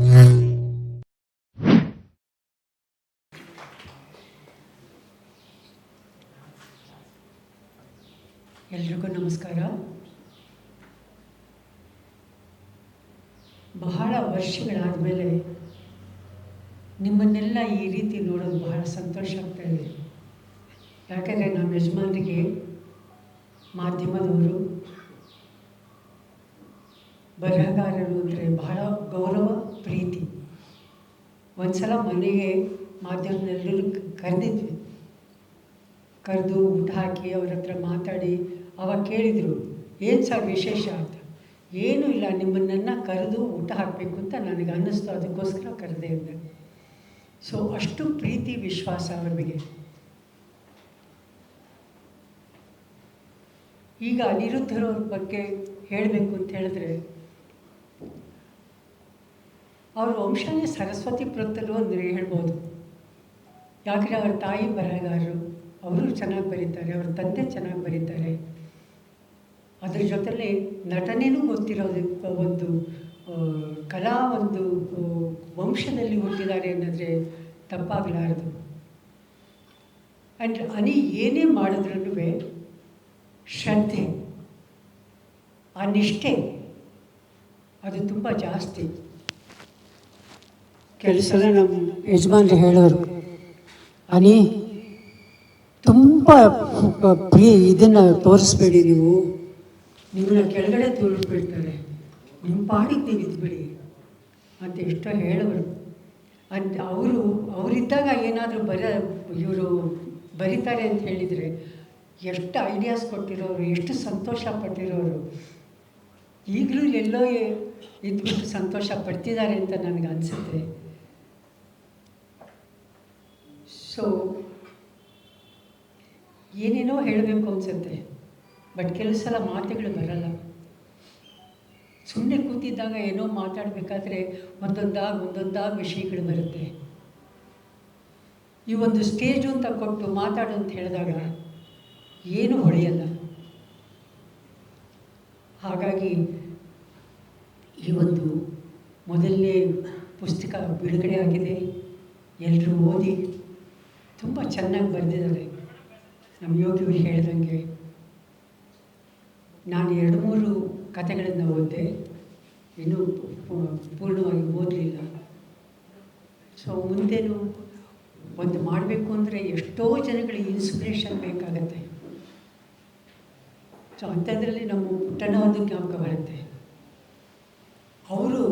ಎಲ್ರಿಗೂ ನಮಸ್ಕಾರ. ಬಹಳ ವರ್ಷಗಳಾದಮೇಲೆ ನಿಮ್ಮನ್ನೆಲ್ಲ ಈ ರೀತಿ ನೋಡೋದು ಬಹಳ ಸಂತೋಷ ಆಗ್ತಾ ಇದೆ. ಯಾಕಂದರೆ ನಮ್ಮ ಯಜಮಾನರಿಗೆ ಮಾಧ್ಯಮದವರು ಬರಹಗಾರರು ಅಂದರೆ ಬಹಳ ಗೌರವ, ಪ್ರೀತಿ. ಒಂದ್ಸಲ ಮನೆಗೆ ಮಾಧ್ಯಮದಲ್ಲೂ ಕರೆದಿದ್ವಿ. ಕರೆದು ಊಟ ಹಾಕಿ ಅವ್ರ ಹತ್ರ ಮಾತಾಡಿ, ಅವಾಗ ಕೇಳಿದರು, ಏನು ಸರ್ ವಿಶೇಷ ಅಂತ? ಏನೂ ಇಲ್ಲ, ನಿಮ್ಮನ್ನ ಕರೆದು ಊಟ ಹಾಕಬೇಕು ಅಂತ ನನಗೆ ಅನ್ನಿಸ್ತು, ಅದಕ್ಕೋಸ್ಕರ ಕರೆದೆ ಅಂದೆ ಸೊ ಅಷ್ಟು ಪ್ರೀತಿ, ವಿಶ್ವಾಸ ಅವರಿಗೆ. ಈಗ ಅನಿರುದ್ಧರವ್ರ ಬಗ್ಗೆ ಹೇಳಬೇಕು ಅಂತ ಹೇಳಿದ್ರೆ ಅವ್ರ ವಂಶನೇ ಸರಸ್ವತಿ ಪುತ್ರರು ಅಂದರೆ ಹೇಳ್ಬೋದು. ಯಾಕಂದರೆ ಅವ್ರ ತಾಯಿ ಬರಹಗಾರರು? ಅವರು ಚೆನ್ನಾಗಿ ಬರೀತಾರೆ, ಅವ್ರ ತಂದೆ ಚೆನ್ನಾಗಿ ಬರೀತಾರೆ. ಅದ್ರ ಜೊತೆಲಿ ನಟನೆಯೂ ಗೊತ್ತಿರೋದು ಒಂದು ಕಲಾ ಒಂದು ವಂಶದಲ್ಲಿ ಹುಟ್ಟಿದ್ದಾರೆ ಅನ್ನೋದ್ರೆ ತಪ್ಪಾಗಲಾರದು. ಆ್ಯಂಡ್ ಅನಿ ಏನೇ ಮಾಡಿದ್ರೂ ಶ್ರದ್ಧೆ ಆ ನಿಷ್ಠೆ ಅದು ತುಂಬ ಜಾಸ್ತಿ. ಕೆಲವು ಸಲ ನಮ್ಮ ಯಜಮಾನ್ರು ಹೇಳೋರು ಅನಿ, ತುಂಬ ಪ್ರಿಯ ಇದನ್ನು ತೋರಿಸ್ಬೇಡಿ ನೀವು. ನಿಮ್ಮನ್ನ ಕೆಳಗಡೆ ತೋರಿಸ್ಬಿಡ್ತಾರೆ. ನಿಮ್ಮ ಪಾಡಿಗೆ ನೀವು ಇದ್ಬಿಡಿ ಅಂತ ಎಷ್ಟೋ ಹೇಳೋರು. ಅಂತ ಅವರು, ಅವರಿದ್ದಾಗ ಏನಾದರೂ ಬರ, ಇವರು ಬರೀತಾರೆ ಅಂತ ಹೇಳಿದರೆ ಎಷ್ಟು ಐಡಿಯಾಸ್ ಕೊಟ್ಟಿರೋರು, ಎಷ್ಟು ಸಂತೋಷ ಪಟ್ಟಿರೋರು. ಈಗಲೂ ಎಲ್ಲೋ ಇದ್ಬಿಟ್ಟು ಸಂತೋಷ ಪಡ್ತಿದ್ದಾರೆ ಅಂತ ನನಗೆ ಅನಿಸುತ್ತೆ. ಸೊ ಏನೇನೋ ಹೇಳಬೇಕು ಅನಿಸುತ್ತೆ ಬಟ್ ಕೆಲವು ಸಲ ಮಾತುಗಳು ಬರಲ್ಲ. ಸುಮ್ಮನೆ ಕೂತಿದ್ದಾಗ ಏನೋ ಮಾತಾಡಬೇಕಾದ್ರೆ ಒಂದೊಂದಾಗಿ ಒಂದೊಂದಾಗಿ ವಿಷಯಗಳು ಬರುತ್ತೆ. ಈ ಒಂದು ಸ್ಟೇಜು ಅಂತ ಕೊಟ್ಟು ಮಾತಾಡು ಅಂತ ಹೇಳಿದಾಗ ಏನು ಹೊಳೆಯಲ್ಲ. ಹಾಗಾಗಿ ಈ ಒಂದು ಮೊದಲನೇ ಪುಸ್ತಕ ಬಿಡುಗಡೆ ಆಗಿದೆ. ಎಲ್ಲರೂ ಓದಿ. ತುಂಬ ಚೆನ್ನಾಗಿ ಬರೆದಿದ್ದಾರೆ ನಮ್ಮ ಯೋಗಿಗಳು ಹೇಳಿದಂಗೆ ನಾನು ಎರಡು ಮೂರು ಕಥೆಗಳನ್ನು ಓದಿದೆ. ಇನ್ನೂ ಪೂರ್ಣವಾಗಿ ಓದಲಿಲ್ಲ. ಸೊ ಮುಂದೇನು ಒಂದು ಮಾಡಬೇಕು ಅಂದರೆ ಎಷ್ಟೋ ಜನಗಳಿಗೆ ಇನ್ಸ್ಪಿರೇಷನ್ ಬೇಕಾಗತ್ತೆ. ಸೊ ಅಂಥದ್ರಲ್ಲಿ ನಮ್ಮ ಪುಟ್ಟಣ್ಣ ಒಂದು ಜ್ಞಾಪಕ ಬರುತ್ತೆ. ಅವರು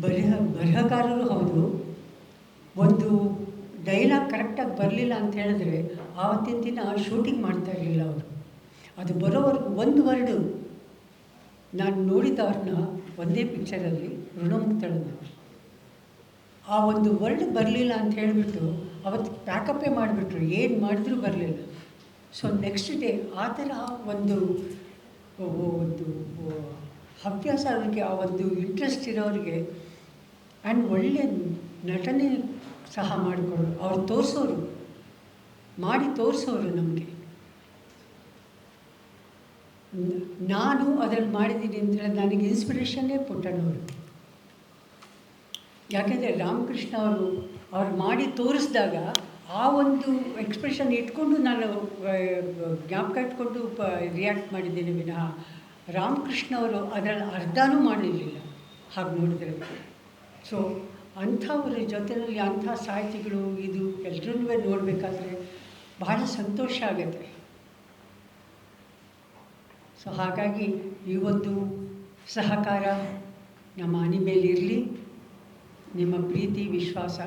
ಬರಹ, ಬರಹಗಾರರು ಹೌದು. ಒಂದು ಡೈಲಾಗ್ ಕರೆಕ್ಟಾಗಿ ಬರಲಿಲ್ಲ ಅಂತ ಹೇಳಿದ್ರೆ ಆವತ್ತಿನ ದಿನ ಶೂಟಿಂಗ್ ಮಾಡ್ತಾ ಇರಲಿಲ್ಲ ಅವರು. ಅದು ಬರೋವರೆಗೂ ಒಂದು ವರ್ಡು ನಾನು ನೋಡಿದವ್ರನ್ನ ಒಂದೇ ಪಿಕ್ಚರಲ್ಲಿ ಋಣಮುಕ್ತಳನ್ನ. ಆ ಒಂದು ವರ್ಡ್ ಬರಲಿಲ್ಲ ಅಂತ ಹೇಳಿಬಿಟ್ಟು ಅವತ್ತು ಪ್ಯಾಕಪ್ಪೇ ಮಾಡಿಬಿಟ್ರು, ಏನು ಮಾಡಿದ್ರೂ ಬರಲಿಲ್ಲ. ಸೊ ನೆಕ್ಸ್ಟ್ ಡೇ ಆ ಥರ ಒಂದು ಒಂದು ಹವ್ಯಾಸ ಅವರಿಗೆ, ಆ ಒಂದು ಇಂಟ್ರೆಸ್ಟ್ ಇರೋರಿಗೆ ಆ್ಯಂಡ್ ಒಳ್ಳೆ ನಟನೆ ಸಹ ಮಾಡಿಕೊಡೋರು. ಅವ್ರು ತೋರಿಸೋರು. ಮಾಡಿ ತೋರಿಸೋರು ನಮಗೆ. ನಾನು ಅದರಲ್ಲಿ ಮಾಡಿದ್ದೀನಿ ಅಂದರೆ ನನಗೆ ಇನ್ಸ್ಪಿರೇಷನ್ನೇ ಪುಟ್ಟಣ್ಣವರು. ಯಾಕೆಂದರೆ ರಾಮಕೃಷ್ಣ ಅವರು, ಅವ್ರು ಮಾಡಿ ತೋರಿಸಿದಾಗ ಆ ಒಂದು ಎಕ್ಸ್ಪ್ರೆಷನ್ ಇಟ್ಕೊಂಡು ನಾನು ಜ್ಞಾಪಕ ಇಟ್ಕೊಂಡು ಪ ರಿಯಾಕ್ಟ್ ಮಾಡಿದ್ದೇನೆ ವಿನಃ. ರಾಮಕೃಷ್ಣ ಅವರು ಅದರಲ್ಲಿ ಅರ್ಧನೂ ಮಾಡಿರಲಿಲ್ಲ ಹಾಗೆ ನೋಡಿದ್ರೆ. ಸೊ ಅಂಥವ್ರ ಜೊತೆಯಲ್ಲಿ ಅಂಥ ಸಾಹಿತಿಗಳು ಇದು ಎಲ್ಲರೂ ನೋಡಬೇಕಾದ್ರೆ ಬಹಳ ಸಂತೋಷ ಆಗುತ್ತೆ. ಸೊ ಹಾಗಾಗಿ ಈ ಒಂದು ಸಹಕಾರ ನಮ್ಮ ಮನೆ ಮೇಲೆ ಇರಲಿ. ನಿಮ್ಮ ಪ್ರೀತಿ, ವಿಶ್ವಾಸ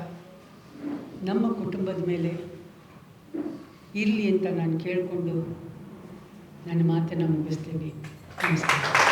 ನಮ್ಮ ಕುಟುಂಬದ ಮೇಲೆ ಇರಲಿ ಅಂತ ನಾನು ಕೇಳಿಕೊಂಡು ನನ್ನ ಮಾತನ್ನು ಮುಗಿಸ್ತೀನಿ. ನಮಸ್ಕಾರ.